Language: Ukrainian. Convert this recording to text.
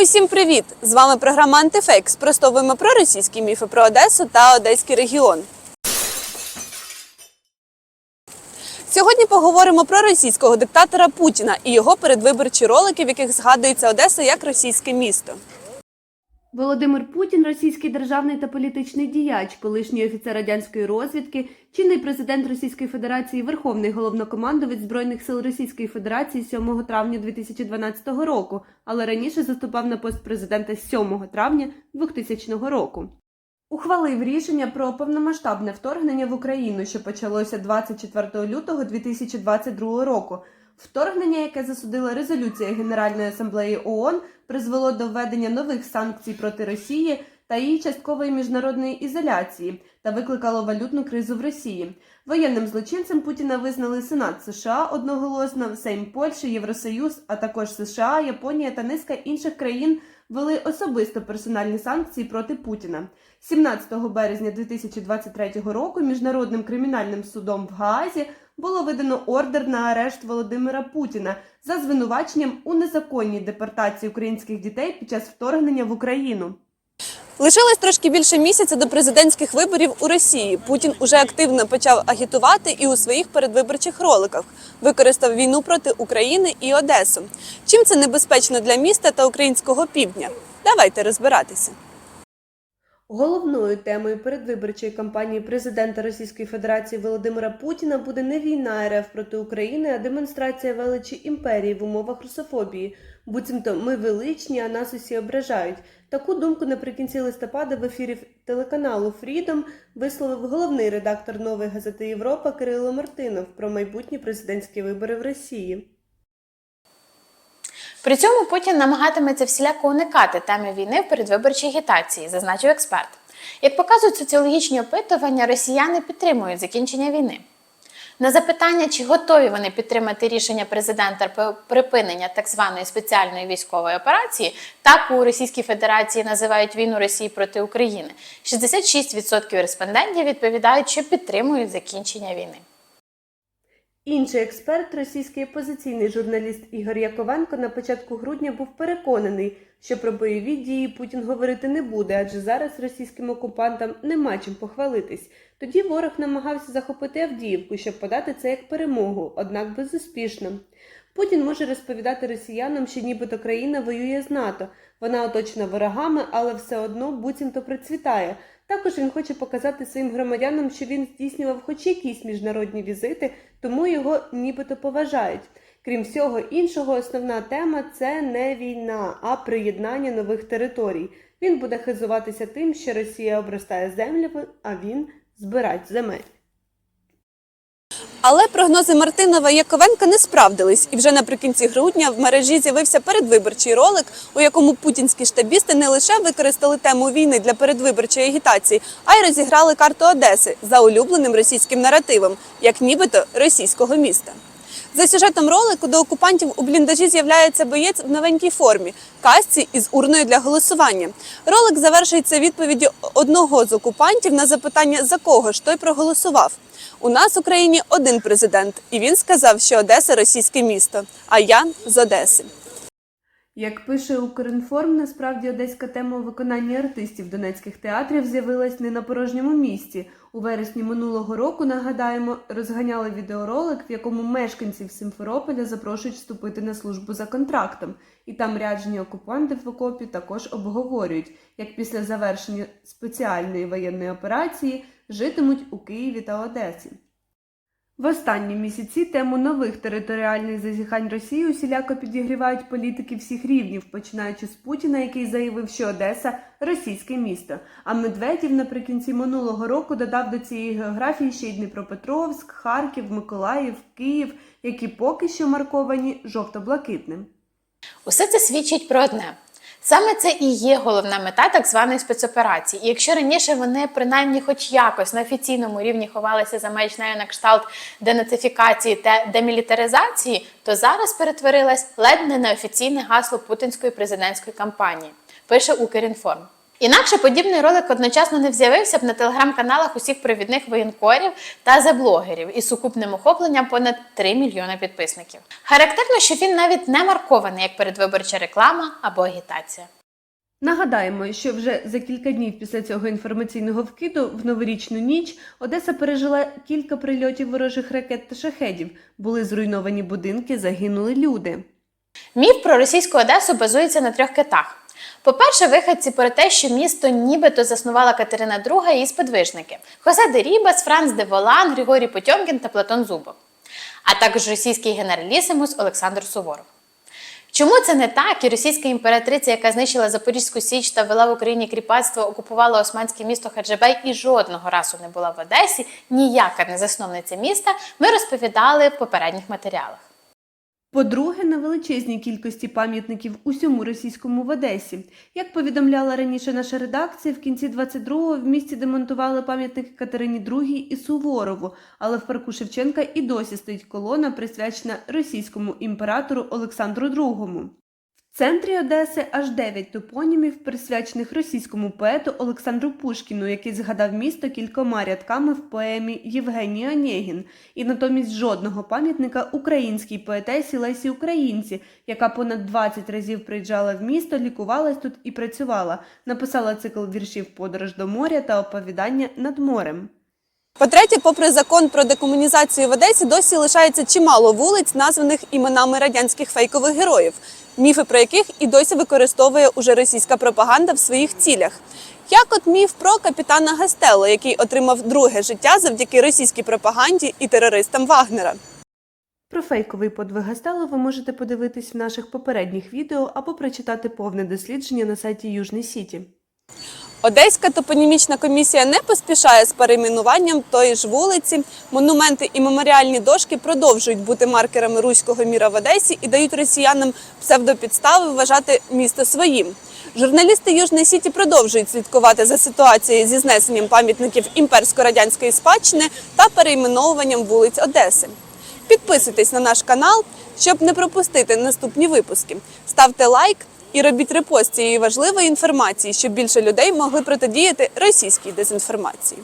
Усім привіт! З вами програма Антифейк. Спростовуємо про російські міфи про Одесу та Одеський регіон. Сьогодні поговоримо про російського диктатора Путіна і його передвиборчі ролики, в яких згадується Одеса як російське місто. Володимир Путін, російський державний та політичний діяч, колишній офіцер радянської розвідки, чинний президент Російської Федерації, Верховний головнокомандувач Збройних сил Російської Федерації 7 травня 2012 року, але раніше заступав на пост президента 7 травня 2000 року. Ухвалив рішення про повномасштабне вторгнення в Україну, що почалося 24 лютого 2022 року. Вторгнення, яке засудила резолюція Генеральної асамблеї ООН, призвело до введення нових санкцій проти Росії та її часткової міжнародної ізоляції та викликало валютну кризу в Росії. Воєнним злочинцем Путіна визнали Сенат США одноголосно, Сейм Польщі, Євросоюз, а також США, Японія та низка інших країн ввели особисто персональні санкції проти Путіна. 17 березня 2023 року міжнародним кримінальним судом в Гаазі було видано ордер на арешт Володимира Путіна за звинуваченням у незаконній депортації українських дітей під час вторгнення в Україну. Лишилось трошки більше місяця до президентських виборів у Росії. Путін уже активно почав агітувати і у своїх передвиборчих роликах використав війну проти України і Одесу. Чим це небезпечно для міста та українського півдня? Давайте розбиратися. Головною темою передвиборчої кампанії президента Російської Федерації Володимира Путіна буде не війна РФ проти України, а демонстрація величі імперії в умовах русофобії. Буцімто ми величні, а нас усі ображають. Таку думку наприкінці листопада в ефірі телеканалу Фрідом висловив головний редактор нової газети Європа Кирило Мартинов про майбутні президентські вибори в Росії. При цьому Путін намагатиметься всіляко уникати теми війни в передвиборчій агітації, зазначив експерт. Як показують соціологічні опитування, росіяни підтримують закінчення війни. На запитання, чи готові вони підтримати рішення президента про припинення так званої спеціальної військової операції, так у Російській Федерації називають війну Росії проти України. 66% респондентів відповідають, що підтримують закінчення війни. Інший експерт, російський опозиційний журналіст Ігор Яковенко, на початку грудня був переконаний, що про бойові дії Путін говорити не буде, адже зараз російським окупантам нема чим похвалитись. Тоді ворог намагався захопити Авдіївку, щоб подати це як перемогу, однак безуспішно. Путін може розповідати росіянам, що нібито країна воює з НАТО. Вона оточена ворогами, але все одно буцімто процвітає. Також він хоче показати своїм громадянам, що він здійснював хоч якісь міжнародні візити, тому його нібито поважають. Крім всього іншого, основна тема це не війна, а приєднання нових територій. Він буде хизуватися тим, що Росія обростає землями, а він збирать земель. Але прогнози Мартинова Яковенка не справдились, і вже наприкінці грудня в мережі з'явився передвиборчий ролик, у якому путінські штабісти не лише використали тему війни для передвиборчої агітації, а й розіграли карту Одеси за улюбленим російським наративом, як нібито російського міста. За сюжетом ролику до окупантів у бліндажі з'являється боєць в новенькій формі касці із урною для голосування. Ролик завершується відповіддю одного з окупантів на запитання, за кого ж той проголосував. У нас в Україні один президент, і він сказав, що Одеса російське місто, а я з Одеси. Як пише Укрінформ, насправді одеська тема у виконанні артистів донецьких театрів з'явилась не на порожньому місці. У вересні минулого року, нагадаємо, розганяли відеоролик, в якому мешканців Симферополя запрошують вступити на службу за контрактом. І там ряджені окупанти в окопі також обговорюють, як після завершення спеціальної воєнної операції житимуть у Києві та Одесі. В останні місяці тему нових територіальних зазіхань Росії усіляко підігрівають політики всіх рівнів, починаючи з Путіна, який заявив, що Одеса російське місто. А Медведєв наприкінці минулого року додав до цієї географії ще й Дніпропетровськ, Харків, Миколаїв, Київ, які поки що марковані жовто-блакитним. Усе це свідчить про одне. Саме це і є головна мета так званої спецоперації. І якщо раніше вони принаймні хоч якось на офіційному рівні ховалися за маячнею на кшталт денацифікації та демілітаризації, то зараз перетворилась ледь не на офіційне гасло путінської президентської кампанії. Пише Укрінформ. Інакше подібний ролик одночасно не з'явився б на телеграм-каналах усіх провідних воєнкорів та заблогерів із сукупним охопленням понад 3 мільйони підписників. Характерно, що він навіть не маркований як передвиборча реклама або агітація. Нагадаємо, що вже за кілька днів після цього інформаційного вкиду в новорічну ніч Одеса пережила кілька прильотів ворожих ракет та шахедів. Були зруйновані будинки, загинули люди. Міф про російську Одесу базується на трьох китах. По-перше, виходці про те, що місто нібито заснувала Катерина II і її сподвижники Хосе де Рібас, Франц де Волан, Григорій Потьомкін та Платон Зубов, а також російський генералісимус Олександр Суворов. Чому це не так? І російська імператриця, яка знищила Запорізьку Січ та вела в Україні кріпацтво, окупувала османське місто Хаджабей і жодного разу не була в Одесі, ніяка не засновниця міста, ми розповідали в попередніх матеріалах. По-друге, на величезній кількості пам'ятників усьому російському в Одесі. Як повідомляла раніше наша редакція, в кінці 22-го в місті демонтували пам'ятники Катерині II і Суворову, але в парку Шевченка і досі стоїть колона, присвячена російському імператору Олександру II. Центрі Одеси аж дев'ять топонімів, присвячених російському поету Олександру Пушкіну, який згадав місто кількома рядками в поемі Євгеній Онєгін, і натомість жодного пам'ятника українській поетесі Лесі Українці, яка понад 20 разів приїжджала в місто, лікувалась тут і працювала, написала цикл віршів Подорож до моря та оповідання над морем. По-третє, попри закон про декомунізацію в Одесі, досі лишається чимало вулиць, названих іменами радянських фейкових героїв, міфи про яких і досі використовує уже російська пропаганда в своїх цілях. Як от міф про капітана Гастелло, який отримав друге життя завдяки російській пропаганді і терористам Вагнера. Про фейковий подвиг Гастелло ви можете подивитись в наших попередніх відео або прочитати повне дослідження на сайті Южний Сіті. Одеська топонімічна комісія не поспішає з перейменуванням тої ж вулиці. Монументи і меморіальні дошки продовжують бути маркерами руського міра в Одесі і дають росіянам псевдопідстави вважати місто своїм. Журналісти Южної Сіті продовжують слідкувати за ситуацією зі знесенням пам'ятників імперсько-радянської спадщини та перейменовуванням вулиць Одеси. Підписуйтесь на наш канал, щоб не пропустити наступні випуски. Ставте лайк і робіть репост цієї важливої інформації, щоб більше людей могли протидіяти російській дезінформації.